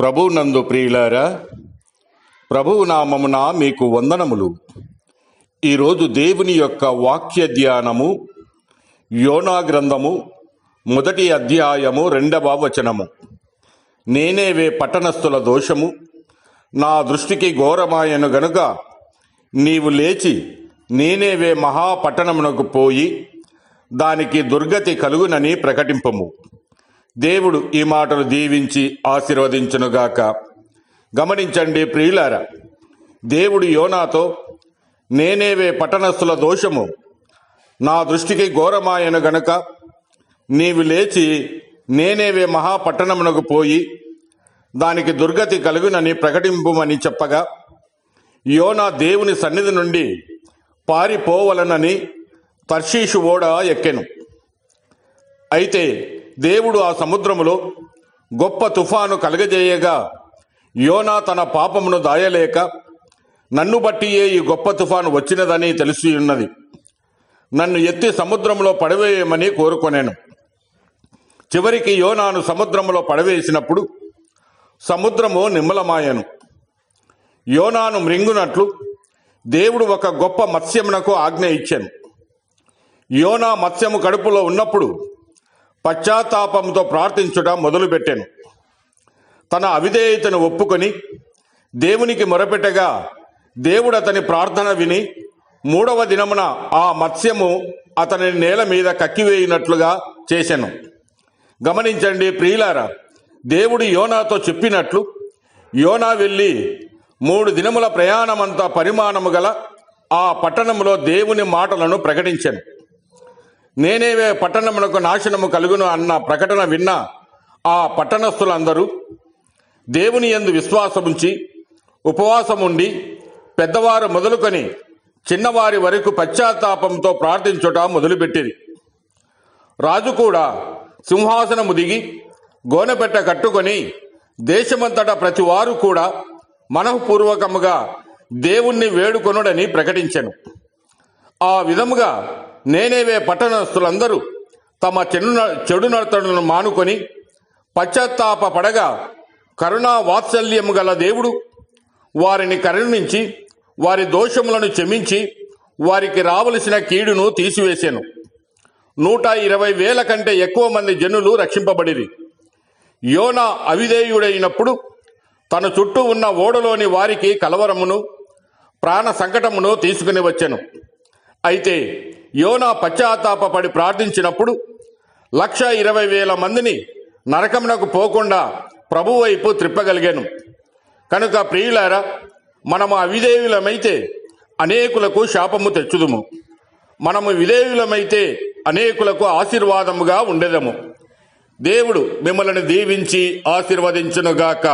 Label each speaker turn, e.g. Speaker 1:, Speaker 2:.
Speaker 1: ప్రభు నందు ప్రియులారా ప్రభువు నామమున మీకు వందనములు. ఈరోజు దేవుని యొక్క వాక్య ధ్యానము యోనా గ్రంథము మొదటి అధ్యాయము రెండవ వచనము. నేనేవే పట్టణస్థుల దోషము నా దృష్టికి ఘోరమాయను గనుక నీవు లేచి నేనేవే మహాపట్టణమునకు పోయి దానికి దుర్గతి కలుగునని ప్రకటింపము. దేవుడు ఈ మాటలు దీవించి ఆశీర్వదించునుగాక. గమనించండి ప్రియులారా దేవుడు యోనాతో నేనేవే పట్టణస్థుల దోషము? నా దృష్టికి ఘోరమాయను గనుక నీవు లేచి నేనేవే మహాపట్టణమునకు పోయి దానికి దుర్గతి కలుగునని ప్రకటింపుమని చెప్పగా యోనా దేవుని సన్నిధి నుండి పారిపోవలనని తర్షీషు ఓడ ఎక్కెను. అయితే దేవుడు ఆ సముద్రములో గొప్ప తుఫాను కలగజేయగా యోనా తన పాపమును దాయలేక నన్ను బట్టియే ఈ గొప్ప తుఫాను వచ్చినదని తెలిసి ఉన్నది నన్ను ఎత్తి సముద్రంలో పడవేయమని కోరుకొనేను. చివరికి యోనాను సముద్రంలో పడవేసినప్పుడు సముద్రము నిమ్మలమాయను యోనాను మృంగునట్లు దేవుడు ఒక గొప్ప మత్స్యమునకు ఆజ్ఞ ఇచ్చాను. యోనా మత్స్యము కడుపులో ఉన్నప్పుడు పశ్చాత్తాపంతో ప్రార్థించుట మొదలుపెట్టాను. తన అవిధేయతను ఒప్పుకొని దేవునికి మొరపెట్టగా దేవుడు అతని ప్రార్థన విని మూడవ దినమున ఆ మత్స్యము అతని నేల మీద కక్కివేయినట్లుగా చేశాను గమనించండి ప్రియులారా దేవుడు యోనాతో చెప్పినట్లు యోనా వెళ్ళి మూడు దినముల ప్రయాణమంతా పరిమాణము గల ఆ పట్టణములో దేవుని మాటలను ప్రకటించాను. నేనేవే పట్టణమునకు నాశనము కలుగును అన్న ప్రకటన విన్న ఆ పట్టణస్థులందరూ దేవుని యందు విశ్వాసముంచి ఉపవాసముండి పెద్దవారు మొదలుకొని చిన్నవారి వరకు పశ్చాత్తాపంతో ప్రార్థించుట మొదలుపెట్టిరి. రాజు కూడా సింహాసనము దిగి గోనెపెట్ట కట్టుకొని దేశమంతటా ప్రతి వారు కూడా మనఃపూర్వకముగా దేవుణ్ణి వేడుకొనుడని ప్రకటించెను. ఆ విధముగా నేనేవే పట్టణస్థులందరూ తమ చెడు చెడు నడతలను మానుకొని పశ్చాత్తాప పడగా కరుణా వాత్సల్యము గల దేవుడు వారిని కరుణించి వారి దోషములను క్షమించి వారికి రావలసిన కీడును తీసివేశాను నూట ఇరవై వేల కంటే ఎక్కువ మంది జనులు రక్షింపబడిరి. యోనా అవిధేయుడైనప్పుడు తన చుట్టూ ఉన్న ఓడలోని వారికి కలవరమును ప్రాణ సంకటమును తీసుకుని వచ్చాను. అయితే యోనా పశ్చాత్తాపడి ప్రార్థించినప్పుడు లక్ష ఇరవై వేల మందిని నరకమునకు పోకుండా ప్రభు వైపు త్రిప్పగలిగాను. కనుక ప్రియులారా మనము అవిధేయులమైతే అనేకులకు శాపము తెచ్చుదుము. మనము విధేయులమైతే అనేకులకు ఆశీర్వాదముగా ఉండేదము. దేవుడు మిమ్మల్ని దీవించి ఆశీర్వదించునుగాక.